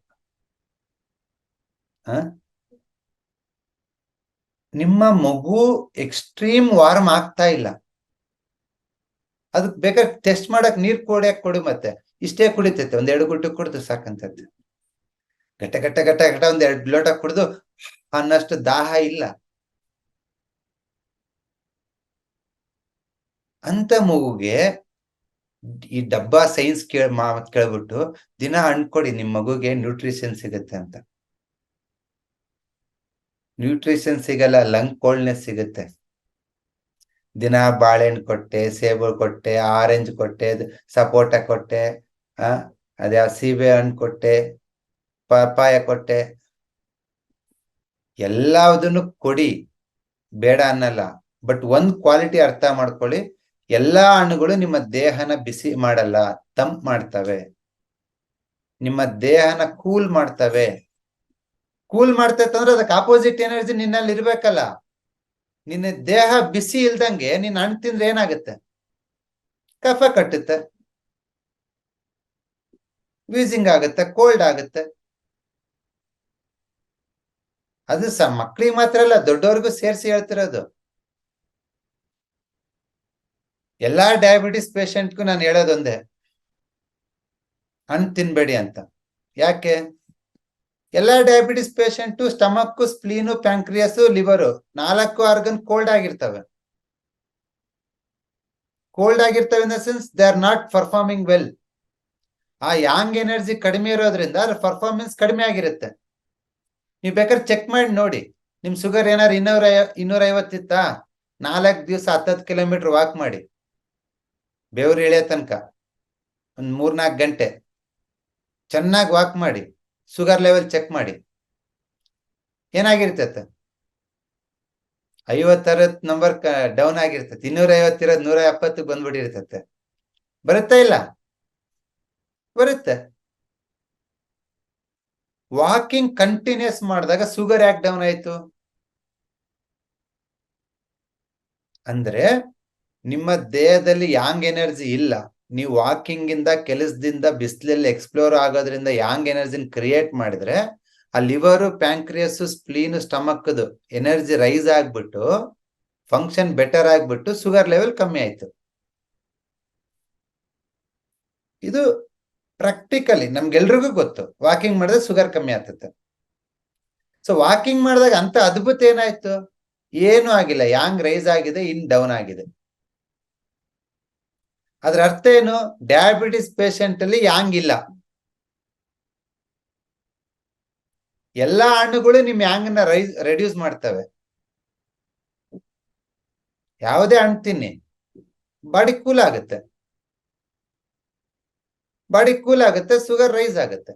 ನಿಮ್ಮ ಮಗು ಎಕ್ಸ್ಟ್ರೀಮ್ ವಾರ್ಮ್ ಆಗ್ತಾ ಇಲ್ಲ. ಅದಕ್ಕೆ ಬೇಕಾದ್ರೆ ಟೆಸ್ಟ್ ಮಾಡಕ್ ನೀರ್ ಕೊಡಿಯಾಕ್ ಕೊಡು ಮತ್ತೆ. ಇಷ್ಟೇ ಕುಡಿತೈತೆ, ಒಂದ್ ಎರಡು ಗುಟ್ಟು ಕುಡ್ದು ಸಾಕಂತದ್ದು ಗಟ್ಟ ಘಟ ಗಟ್ಟ ಗಟ್ಟ ಒಂದ್ ಎರಡು ಲೋಟ ಕುಡ್ದು ಅನ್ನಷ್ಟು ದಾಹ ಇಲ್ಲ. ಅಂತ ಮಗುಗೆ ಈ ಡಬ್ಬಾ ಸೈನ್ಸ್ ಕೇಳ್ ಮಾತ್ ಕೇಳ್ಬಿಟ್ಟು ದಿನ ಹಣ್ಣು ಕೊಡಿ ನಿಮ್ ಮಗುಗೆ ನ್ಯೂಟ್ರಿಷನ್ ಸಿಗುತ್ತೆ ಅಂತ. ನ್ಯೂಟ್ರಿಷನ್ ಸಿಗಲ್ಲ, ಲಂಗ್ ಕೋಲ್ಡ್ನೆಸ್ ಸಿಗುತ್ತೆ. ದಿನ ಬಾಳೆಹಣ್ಣು ಕೊಟ್ಟೆ, ಸೇಬು ಕೊಟ್ಟೆ, ಆರೆಂಜ್ ಕೊಟ್ಟೆ ಸಪೋಟ ಕೊಟ್ಟೆ, ಆ ಅದ್ಯಾವ ಸೀಬೆ ಹಣ್ಣು ಕೊಟ್ಟೆ ಪಪಾಯ ಕೊಟ್ಟೆ. ಎಲ್ಲದನ್ನು ಕೊಡಿ. ಬೇಡ ಅನ್ನಲ್ಲ. ಬಟ್ ಒಂದ್ ಕ್ವಾಲಿಟಿ ಅರ್ಥ ಮಾಡ್ಕೊಳ್ಳಿ. ಎಲ್ಲಾ ಹಣ್ಣುಗಳು ನಿಮ್ಮ ದೇಹನ ಬಿಸಿ ಮಾಡಲ್ಲ, ತಂಪ್ ಮಾಡ್ತವೆ. ನಿಮ್ಮ ದೇಹನ ಕೂಲ್ ಮಾಡ್ತವೆ. ಕೂಲ್ ಮಾಡ್ತೈತೆ ಅಂದ್ರೆ ಅದಕ್ಕೆ ಆಪೋಸಿಟ್ ಎನರ್ಜಿ ನಿನ್ನಲ್ಲಿ ಇರ್ಬೇಕಲ್ಲ. ನಿನ್ನ ದೇಹ ಬಿಸಿ ಇಲ್ದಂಗೆ ನಿನ್ನ ಹಣ್ಣು ತಿಂದ್ರೆ ಏನಾಗುತ್ತೆ? ಕಫ ಕಟ್ಟುತ್ತೆ. ವೀಸಿಂಗ್ ಆಗುತ್ತೆ ಕೋಲ್ಡ್ ಆಗುತ್ತೆ. ಅದು ಸ ಮಕ್ಳಿಗೆ ಮಾತ್ರ ಅಲ್ಲ, ದೊಡ್ಡವ್ರಿಗೂ ಸೇರಿಸಿ ಹೇಳ್ತಿರೋದು. ಎಲ್ಲಾ ಡಯಾಬಿಟಿಸ್ ಪೇಷಂಟ್ಗೂ ನಾನು ಹೇಳೋದೊಂದೇ, ಹಣ್ಣು ತಿನ್ಬೇಡಿ ಅಂತ. ಯಾಕೆ? ಎಲ್ಲಾ diabetes patient stomach spleen pancreas liver ನಾಲ್ಕು ಆರ್ಗನ್ ಕೋಲ್ಡ್ ಆಗಿರ್ತವೆ. ಕೋಲ್ಡ್ ಆಗಿರ್ತವೆ in the sense they are not performing well ಆ ಯಾಂಗ್ ಎನರ್ಜಿ ಕಡಿಮೆ ಇರೋದ್ರಿಂದ ಅದ್ರ ಪರ್ಫಾರ್ಮೆನ್ಸ್ ಕಡಿಮೆ ಆಗಿರುತ್ತೆ. ನೀವು ಬೇಕಾದ್ರೆ ಚೆಕ್ ಮಾಡಿ ನೋಡಿ. ನಿಮ್ ಶುಗರ್ ಏನಾರು ಇನ್ನೂರ ಇನ್ನೂರ ಐವತ್ತಿತ್ತಾ ನಾಲ್ಕು ದಿವಸ ಹತ್ತತ್ತು ಕಿಲೋಮೀಟರ್ ವಾಕ್ ಮಾಡಿ. ಬೆವರು ಇಳಿಯೋ ತನಕ. ಒಂದು ಮೂರ್ನಾಲ್ಕು ಗಂಟೆ. ಚೆನ್ನಾಗಿ ವಾಕ್ ಮಾಡಿ ಶುಗರ್ ಲೆವೆಲ್ ಚೆಕ್ ಮಾಡಿ. ಏನಾಗಿರ್ತೈತೆ? ಐವತ್ತರತ್ ನಂಬರ್ ಡೌನ್ ಆಗಿರ್ತೈತೆ. ಇನ್ನೂರ ಐವತ್ತಿರೋದು ನೂರ ಎಪ್ಪತ್ತಕ್ಕೆ ಬಂದ್ಬಿಟ್ಟಿರ್ತೈತೆ. ಬರುತ್ತಾ ಇಲ್ಲ? ಬರುತ್ತೆ. ವಾಕಿಂಗ್ ಕಂಟಿನ್ಯೂಸ್ ಮಾಡಿದಾಗ ಶುಗರ್ ಯಾಕೆ ಡೌನ್ ಆಯ್ತು? ಅಂದ್ರೆ ನಿಮ್ಮ ದೇಹದಲ್ಲಿ ಯಾಂಗ್ ಎನರ್ಜಿ ಇಲ್ಲ. ನೀವು ವಾಕಿಂಗ್ ಇಂದ, ಕೆಲಸದಿಂದ, ಬಿಸಿಲಲ್ಲಿ ಎಕ್ಸ್ಪ್ಲೋರ್ ಆಗೋದ್ರಿಂದ ಯಾಂಗ್ ಎನರ್ಜಿನ ಕ್ರಿಯೇಟ್ ಮಾಡಿದ್ರೆ, ಆ liver pancreas spleen stomach energy rise ಆಗ್ಬಿಟ್ಟು ಫಂಕ್ಷನ್ ಬೆಟರ್ ಆಗ್ಬಿಟ್ಟು ಶುಗರ್ ಲೆವೆಲ್ ಕಮ್ಮಿ ಆಯ್ತು. ಇದು ಪ್ರಾಕ್ಟಿಕಲಿ ನಮ್ಗೆಲ್ರಿಗೂ ಗೊತ್ತು. ವಾಕಿಂಗ್ ಮಾಡಿದ್ರೆ ಶುಗರ್ ಕಮ್ಮಿ ಆಗ್ತದೆ ಸೊ ವಾಕಿಂಗ್ ಮಾಡಿದಾಗ ಅಂತ ಅದ್ಭುತ ಏನಾಯ್ತು? ಏನು ಆಗಿಲ್ಲ. ಯಾಂಗ್ ರೈಸ್ ಆಗಿದೆ ಇನ್ ಡೌನ್ ಆಗಿದೆ. ಅದ್ರ ಅರ್ಥ ಏನು? ಡಯಾಬಿಟಿಸ್ ಪೇಷಂಟ್ ಅಲ್ಲಿ ಯಾಂಗಿಲ್ಲ ಇಲ್ಲ ಎಲ್ಲಾ ಹಣ್ಣುಗಳು ನಿಮ್ ಯಾಂಗ್ನ ರೈಸ್ ರೆಡ್ಯೂಸ್ ಮಾಡ್ತವೆ. ಯಾವುದೇ ಹಣ್ಣು ತಿನ್ನಿ. ಬಾಡಿ ಕೂಲ್ ಆಗುತ್ತೆ. ಬಾಡಿ ಕೂಲ್ ಆಗುತ್ತೆ ಶುಗರ್ ರೈಸ್ ಆಗುತ್ತೆ.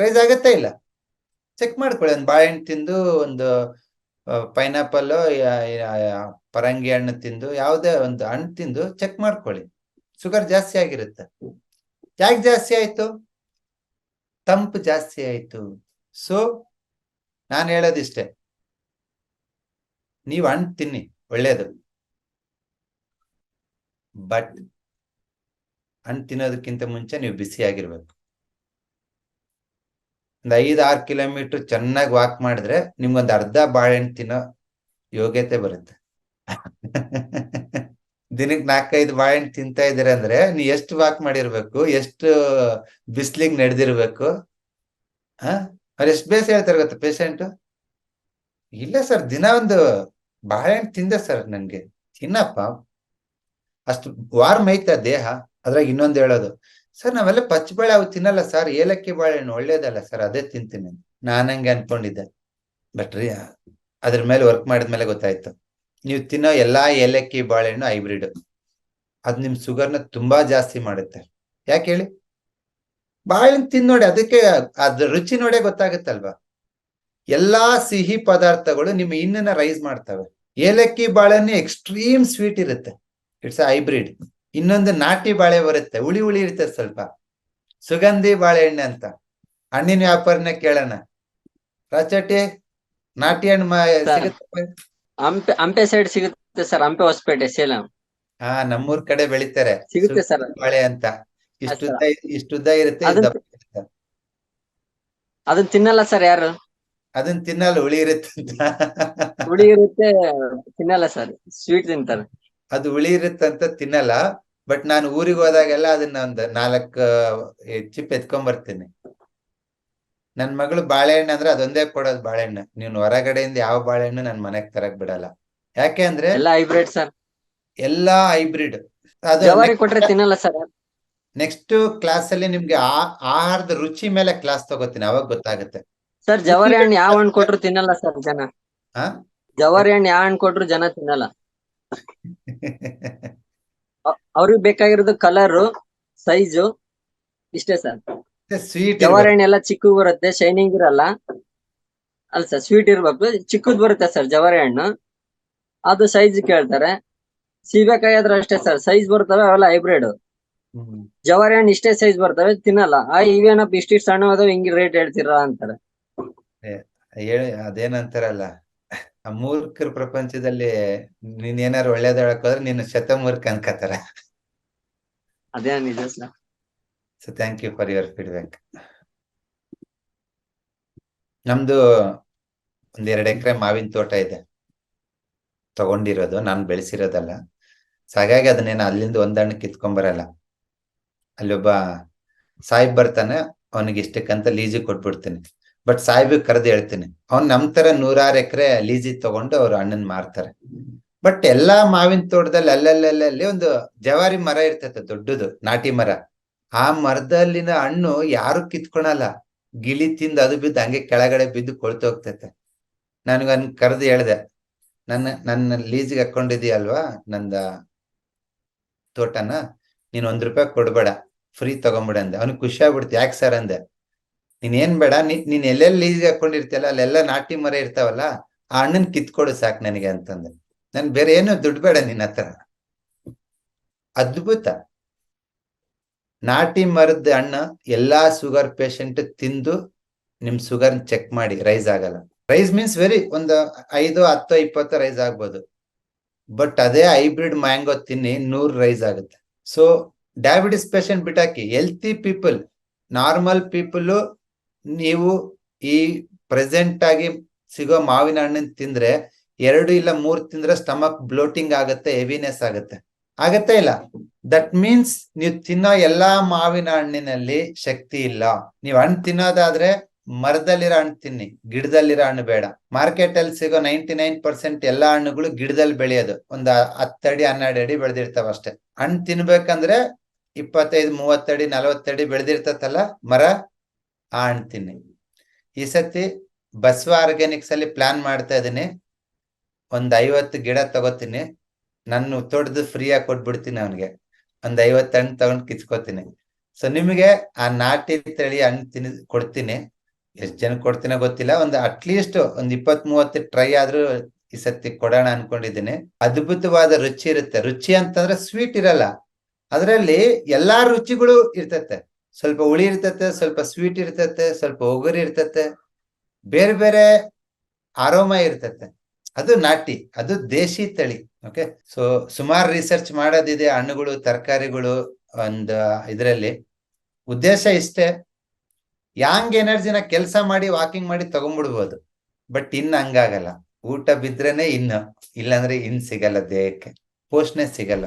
ರೈಸ್ ಆಗತ್ತೆ ಇಲ್ಲ? ಚೆಕ್ ಮಾಡ್ಕೊಳ್ಳಿ, ಒಂದು ಬಾಳೆಹಣ್ಣು ತಿಂದು, ಒಂದು ಪೈನಾಪಲ್ ಪರಂಗಿ ಹಣ್ಣು ತಿಂದು, ಯಾವುದೇ ಒಂದು ಹಣ್ಣು ತಿಂದು ಚೆಕ್ ಮಾಡ್ಕೊಳ್ಳಿ. ಶುಗರ್ ಜಾಸ್ತಿ ಆಗಿರುತ್ತೆ. ಯಾಕೆ ಜಾಸ್ತಿ ಆಯ್ತು? ತಂಪು ಜಾಸ್ತಿ ಆಯ್ತು. ಸೊ ನಾನು ಹೇಳೋದಿಷ್ಟೇ. ನೀವು ಹಣ್ಣು ತಿನ್ನಿ, ಒಳ್ಳೇದು. ಬಟ್ ಹಣ್ಣು ತಿನ್ನೋದಕ್ಕಿಂತ ಮುಂಚೆ ನೀವು ಬಿಸಿ ಆಗಿರ್ಬೇಕು. ಒಂದು ಐದು ಆರು ಕಿಲೋಮೀಟರ್ ಚೆನ್ನಾಗಿ ವಾಕ್ ಮಾಡಿದ್ರೆ ನಿಮ್ಗೊಂದು ಅರ್ಧ ಬಾಳೆಹಣ್ಣು ತಿನ್ನೋ ಯೋಗ್ಯತೆ ಬರುತ್ತೆ. ದಿನಕ್ಕೆ ನಾಲ್ಕೈದು ಬಾಳೆಹಣ್ಣು ತಿಂತಾ ಇದ್ದೀರ ಅಂದ್ರೆ ನೀ ಎಷ್ಟು ವಾಕ್ ಮಾಡಿರ್ಬೇಕು, ಎಷ್ಟು ಬಿಸ್ಲಿಗೆ ನಡೆದಿರ್ಬೇಕು? ಹ? ಅವ್ರು ಎಷ್ಟು ಬೇಸ ಹೇಳ್ತಾರೆ ಗೊತ್ತಾ ಪೇಷಂಟ್ ಇಲ್ಲ ಸರ್ ದಿನ ಒಂದು ಬಾಳೆಹಣ್ಣು ತಿಂದೆ ಸರ್ ನನ್ಗೆ ತಿನ್ನಪ್ಪ. ಅಷ್ಟು ವಾರ್ಮ್ ಐತ ದೇಹ. ಅದ್ರಾಗ ಇನ್ನೊಂದು ಹೇಳೋದು ಸರ್ ನಾವೆಲ್ಲ ಪಚ್ಚಬಾಳೆ ಅವು ತಿನ್ನಲ್ಲ ಸರ್ ಏಲಕ್ಕಿ ಬಾಳೆಹಣ್ಣು ಒಳ್ಳೇದಲ್ಲ ಸರ್ ಅದೇ ತಿಂತೀನಿ. ನಾನು ಹಂಗೆ ಅನ್ಕೊಂಡಿದ್ದೆ. ಬಟ್ ರೀ, ಅದ್ರ ಮೇಲೆ ವರ್ಕ್ ಮಾಡಿದ್ಮೇಲೆ ಗೊತ್ತಾಯ್ತು. ನೀವು ತಿನ್ನೋ ಎಲ್ಲಾ ಏಲಕ್ಕಿ ಬಾಳೆಹಣ್ಣು ಹೈಬ್ರಿಡ್ ಅದ್ ನಿಮ್ ಶುಗರ್ನ ತುಂಬಾ ಜಾಸ್ತಿ ಮಾಡುತ್ತೆ. ಯಾಕೆ ಹೇಳಿ? ಬಾಳೆಹಣ್ಣು ತಿನ್ ನೋಡಿ ಅದಕ್ಕೆ ಅದ್ರ ರುಚಿ ನೋಡೇ ಗೊತ್ತಾಗುತ್ತಲ್ವಾ? ಎಲ್ಲಾ ಸಿಹಿ ಪದಾರ್ಥಗಳು ನಿಮ್ಮ ಇನ್ನನ್ನ ರೈಸ್ ಮಾಡ್ತವೆ. ಏಲಕ್ಕಿ ಬಾಳೆಹಣ್ಣು ಎಕ್ಸ್ಟ್ರೀಮ್ ಸ್ವೀಟ್ ಇರುತ್ತೆ. ಇಟ್ಸ್ ಅ ಹೈಬ್ರಿಡ್ ಇನ್ನೊಂದು ನಾಟಿ ಬಾಳೆ ಬರುತ್ತೆ. ಹುಳಿ ಹುಳಿ ಇರುತ್ತೆ ಸ್ವಲ್ಪ. ಸುಗಂಧಿ ಬಾಳೆಹಣ್ಣು ಅಂತ. ಹಣ್ಣಿನ ವ್ಯಾಪಾರನ ಕೇಳೋಣ. ರಾಚಟಿ ನಾಟಿ ಹಣ್ಣು ಹಂಪೆ ಹಂಪೆ ಸೈಡ್ ಸಿಗುತ್ತೆ ಸರ್ ಹಂಪೆ ಹೊಸಪೇಟೆ ಸೇಲಂ. ಹಾ ನಮ್ಮೂರ್ ಕಡೆ ಬೆಳಿತಾರೆ. ಸಿಗುತ್ತೆ ಸರ್ ಮಳೆ ಬಾಳೆ ಅಂತ. ಇಷ್ಟುದ್ದ ಇಷ್ಟುದ್ದ ಇರುತ್ತೆ ಅದನ್ನ-. ಅದನ್ನ ತಿನ್ನಲ್ಲ ಸರ್ ಯಾರು? ಅದನ್ನ ತಿನ್ನಲ್ಲ ಹುಳಿ ಇರುತ್ತೆ ಅಂತ. ಹುಳಿ ಇರುತ್ತೆ ತಿನ್ನಲ್ಲ ಸರ್ ಸ್ವೀಟ್ ತಿಂತಾರೆ. ಅದು ಹುಳಿ ಇರುತ್ತೆ ಅಂತ ತಿನ್ನಲ್ಲ. ಬಟ್ ನಾನು ಊರಿಗೆ ಹೋದಾಗೆಲ್ಲ ಅದನ್ನ ಒಂದು ನಾಲ್ಕು ಚಿಪ್ ಎತ್ಕೊಂಡ್ ಬರ್ತೀನಿ ನನ್ ಮಗಳು ಬಾಳೆಹಣ್ಣು ಅಂದ್ರೆ ಅದೊಂದೇ ಕೊಡೋದು ಬಾಳೆಹಣ್ಣು. ನೀನ್ ಹೊರಗಡೆಯಿಂದ ಯಾವ ಬಾಳೆಹಣ್ಣು ನನ್ ಮನೆಗ್ ತರಕ್ ಬಿಡಲ್ಲ. ಯಾಕೆ ಅಂದ್ರೆ ಎಲ್ಲ ಹೈಬ್ರಿಡ್ ಸರ್ ಎಲ್ಲಾ ಹೈಬ್ರಿಡ್ ಅದು ಕೊಟ್ರೆ ತಿನ್ನಲ್ಲ ಸರ್ ನೆಕ್ಸ್ಟ್ ಕ್ಲಾಸ್ ಅಲ್ಲಿ ನಿಮ್ಗೆ ಆ- ಆಹಾರದ ರುಚಿ ಮೇಲೆ ಕ್ಲಾಸ್ ತಗೋತೀನಿ ಅವಾಗ ಗೊತ್ತಾಗುತ್ತೆ. ಸರ್ ಜವಾರಿ ಹಣ್ಣು ಯಾವ ಹಣ್ಣು ಕೊಟ್ರು ತಿನ್ನಲ್ಲ ಸರ್ ಜನ. ಜವಾರಿ ಹಣ್ಣು ಯಾವ ಹಣ್ಣು ಕೊಟ್ರು ಜನ ತಿನ್ನಲ್ಲ. ಅವ್ರಿಗೆ ಬೇಕಾಗಿರೋದು ಕಲರ್ ಸೈಜು ಇಷ್ಟೇ ಸರ್ ಸ್ವೀಟ್ ಜವಾರಿ ಹಣ್ಣು ಎಲ್ಲ ಬರುತ್ತೆ ಶೈನಿಂಗ್ ಇರಲ್ಲ. ಅಲ್ಲ ಸರ್ ಸ್ವೀಟ್ ಇರ್ಬೇಕು. ಚಿಕ್ಕದ್ ಬರುತ್ತೆ ಸರ್ ಜವಾರಿ ಹಣ್ಣು ಅದು ಸೈಜ್ ಕೇಳ್ತಾರೆ. ಸೀಬೆಕಾಯಿ ಆದ್ರೆ ಅಷ್ಟೇ ಸರ್ ಸೈಜ್ ಬರ್ತವೆ ಅವೆಲ್ಲ ಹೈಬ್ರಿಡ್ ಜವಾರಿ ಹಣ್ಣು ಇಷ್ಟೇ ಸೈಜ್ ಬರ್ತವೆ ತಿನ್ನಲ್ಲ. ಆ ಇವೇನಪ್ಪ ಇಷ್ಟಿಷ್ಟು ಸಣ್ಣ ಅದಾವ ಹಿಂಗ್ ರೇಟ್ ಹೇಳ್ತೀರಾ ಅಂತಾರೆ. ಹೇಳಿ ಅದೇನಂತಾರಲ್ಲ. ಮೂರ್ಖರ ಪ್ರಪಂಚದಲ್ಲಿ ನೀನ್ ಏನಾರು ಒಳ್ಳೇದ್ ಹೇಳಕ್ ಹೋದ್ರೆ ನೀನು ಶತಮೂರ್ಖ ಅನ್ಕತಾರ. ಅದೇ ನಿಜ sir so thank you for your feedback ನಮ್ದು ಒಂದ್ ಎರಡು ಎಕರೆ ಮಾವಿನ ತೋಟ ಇದೆ. ತಗೊಂಡಿರೋದು, ನಾನು ಬೆಳೆಸಿರೋದಲ್ಲ. ಸೊ ಹಾಗಾಗಿ ಅದನ್ನೇನು ಅಲ್ಲಿಂದ ಒಂದಣ್ಣ ಕಿತ್ಕೊಂಬರಲ್ಲ ಅಲ್ಲೊಬ್ಬ ಸಾಹಿಬ್ ಬರ್ತಾನೆ, ಅವನಿಗೆ ಇಷ್ಟಕ್ಕಂತ ಲೀಜಿ ಕೊಟ್ಬಿಡ್ತೀನಿ. ಬಟ್ ಸಾಹಿಬಿಗೆ ಕರೆದು ಹೇಳ್ತೀನಿ, ಅವ್ನು ನಮ್ಮ ತರ ನೂರಾರು ಎಕರೆ ಲೀಜಿ ತಗೊಂಡು ಅವ್ರು ಹಣ್ಣನ್ ಮಾರ್ತಾರೆ. ಬಟ್ ಎಲ್ಲಾ ಮಾವಿನ ತೋಟದಲ್ಲಿ ಅಲ್ಲಲ್ಲಲ್ಲಿ ಒಂದು ಜವಾರಿ ಮರ ಇರ್ತೈತೆ, ದೊಡ್ಡದು, ನಾಟಿ ಮರ. ಆ ಮರದಲ್ಲಿನ ಹಣ್ಣು ಯಾರು ಕಿತ್ಕೊಳಲ್ಲ. ಗಿಳಿ ತಿಂದು ಅದು ಬಿದ್ದು ಹಂಗೆ ಕೆಳಗಡೆ ಬಿದ್ದು ಕೊಳ್ತು ಹೋಗ್ತೈತೆ. ನನ್ಗನ್ ಕರೆದು ಹೇಳ್ದೆ, ನನ್ನ ನನ್ನ ಲೀಸ್ಗೆ ಹಾಕೊಂಡಿದೀಯಲ್ವಾ ನಂದ ತೋಟನ? ನೀನ್ ಒಂದ್ ರೂಪಾಯಿ ಕೊಡ್ಬೇಡ, ಫ್ರೀ ತಗೊಂಬಿಡ ಅಂದೆ. ಅವ್ನಿಗೆ ಖುಷಿ ಆಗ್ಬಿಡ್ತಿ, ಯಾಕೆ ಸರ್ ಅಂದೆ? ನೀನ್ ಏನ್ ಬೇಡ ನೀನ್ ಎಲ್ಲೆಲ್ಲಿ ಲೀಸ್ಗೆ ಹಾಕೊಂಡಿರ್ತೀಯಲ್ಲ, ಅಲ್ಲೆಲ್ಲ ನಾಟಿ ಮರ ಇರ್ತಾವಲ್ಲ, ಆ ಹಣ್ಣನ್ ಕಿತ್ಕೊಡು ಸಾಕ್ ನನಗೆ ಅಂತಂದೆ. ನನ್ ಬೇರೆ ಏನು ದುಡ್ಡು ಬೇಡ ನಿನ್ನ ಹತ್ರ. ಅದ್ಭುತ. ನಾಟಿ ಮರದ ಹಣ್ಣ ಎಲ್ಲಾ ಶುಗರ್ ಪೇಷಂಟ್ ತಿಂದು ನಿಮ್ ಶುಗರ್ ಚೆಕ್ ಮಾಡಿ ರೈಸ್ ಆಗಲ್ಲ. ರೈಸ್ ಮೀನ್ಸ್ ವೆರಿ ಒಂದು ಐದು, ಹತ್ತು, ಇಪ್ಪತ್ತು ರೈಸ್ ಆಗ್ಬೋದು. ಬಟ್ ಅದೇ ಹೈಬ್ರಿಡ್ ಮ್ಯಾಂಗೋ ತಿನ್ನಿ ನೂರು ರೈಸ್ ಆಗುತ್ತೆ. ಸೊ ಡಯಾಬಿಟಿಸ್ ಪೇಷಂಟ್ ಬಿಟ್ಟಾಕಿ ಹೆಲ್ತಿ ಪೀಪಲ್ ನಾರ್ಮಲ್ ಪೀಪಲ್ ನೀವು ಈ ಪ್ರೆಸೆಂಟ್ ಆಗಿ ಸಿಗೋ ಮಾವಿನ ಹಣ್ಣನ್ನ ತಿಂದ್ರೆ ಎರಡು ಇಲ್ಲ ಮೂರು ತಿಂದ್ರೆ ಸ್ಟಮಕ್ ಬ್ಲೋಟಿಂಗ್ ಆಗುತ್ತೆ ಹೆವಿನೆಸ್ ಆಗತ್ತೆ. ಆಗತ್ತೆ ಇಲ್ಲ. ದಟ್ ಮೀನ್ಸ್ ನೀವು ತಿನ್ನೋ ಎಲ್ಲಾ ಮಾವಿನ ಹಣ್ಣಿನಲ್ಲಿ ಶಕ್ತಿ ಇಲ್ಲ. ನೀವ್ ಹಣ್ಣು ತಿನ್ನೋದಾದ್ರೆ ಮರದಲ್ಲಿರೋ ಹಣ್ಣು ತಿನ್ನಿ, ಗಿಡದಲ್ಲಿರೋ ಹಣ್ಣು ಬೇಡ. ಮಾರ್ಕೆಟ್ ಅಲ್ಲಿ ಸಿಗೋ ನೈಂಟಿ ನೈನ್ ಪರ್ಸೆಂಟ್ ಎಲ್ಲಾ ಹಣ್ಣುಗಳು ಗಿಡದಲ್ಲಿ ಬೆಳೆಯೋದು. ಒಂದ್ ಹತ್ತಡಿ, ಹನ್ನೆರಡು ಅಡಿ ಬೆಳೆದಿರ್ತಾವ ಅಷ್ಟೇ. ಹಣ್ಣು ತಿನ್ಬೇಕಂದ್ರೆ ಇಪ್ಪತ್ತೈದು, ಮೂವತ್ತಡಿ, ನಲವತ್ತಡಿ ಬೆಳೆದಿರ್ತತಲ್ಲ ಮರ, ಆ ಹಣ್ಣು ತಿನ್ನಿ. ಈ ಸತಿ ಬಸವ ಆರ್ಗ್ಯಾನಿಕ್ಸ್ ಅಲ್ಲಿ ಪ್ಲಾನ್ ಮಾಡ್ತಾ ಇದ್ದೀನಿ. ಒಂದ್ ಐವತ್ತು ಗಿಡ ತಗೋತೀನಿ. ನಾನು ತೊಡ್ದು ಫ್ರೀ ಆಗಿ ಕೊಟ್ಬಿಡ್ತೀನಿ ಅವನಿಗೆ. ಒಂದ್ ಐವತ್ತು ಹಣ್ಣು ತಗೊಂಡ್ ಕಿತ್ಕೋತೀನಿ. ಸೊ ನಿಮಗೆ ಆ ನಾಟಿ ತಳಿ ಹಣ್ಣು ತಿನ್, ಕೊಡ್ತೀನಿ. ಎಷ್ಟ್ ಜನ ಕೊಡ್ತೀನೋ ಗೊತ್ತಿಲ್ಲ. ಒಂದು ಅಟ್ಲೀಸ್ಟ್ ಒಂದ್ ಇಪ್ಪತ್ ಮೂವತ್ತು ಟ್ರೈ ಆದ್ರೂ ಈ ಸತಿ ಕೊಡೋಣ ಅನ್ಕೊಂಡಿದ್ದೀನಿ. ಅದ್ಭುತವಾದ ರುಚಿ ಇರುತ್ತೆ. ರುಚಿ ಅಂತಂದ್ರೆ ಸ್ವೀಟ್ ಇರಲ್ಲ. ಅದರಲ್ಲಿ ಎಲ್ಲಾ ರುಚಿಗಳು ಇರ್ತತೆ. ಸ್ವಲ್ಪ ಹುಳಿ ಇರ್ತತೆ, ಸ್ವಲ್ಪ ಸ್ವೀಟ್ ಇರ್ತತೆ, ಸ್ವಲ್ಪ ಒಗರು ಇರ್ತತೆ. ಬೇರೆ ಬೇರೆ ಆರೋಮ ಇರ್ತತೆ. ಅದು ನಾಟಿ, ಅದು ದೇಶಿ ತಳಿ ಓಕೆ ಸೊ ಸುಮಾರು ರಿಸರ್ಚ್ ಮಾಡೋದಿದೆ, ಹಣ್ಣುಗಳು, ತರಕಾರಿಗಳು ಒಂದು ಇದರಲ್ಲಿ. ಉದ್ದೇಶ ಇಷ್ಟೇ ಯಾಂಗ್ ಎನರ್ಜಿನ ಕೆಲಸ ಮಾಡಿ ವಾಕಿಂಗ್ ಮಾಡಿ ತಗೊಂಡ್ಬಿಡ್ಬೋದು ಬಟ್ ಇನ್ ಹಂಗಾಗಲ್ಲ. ಊಟ ಬಿದ್ರೇನೆ ಇನ್ನು. ಇಲ್ಲಾಂದ್ರೆ ಇನ್ ಸಿಗಲ್ಲ ದೇಹಕ್ಕೆ. ಪೋಷಣೆ ಸಿಗಲ್ಲ.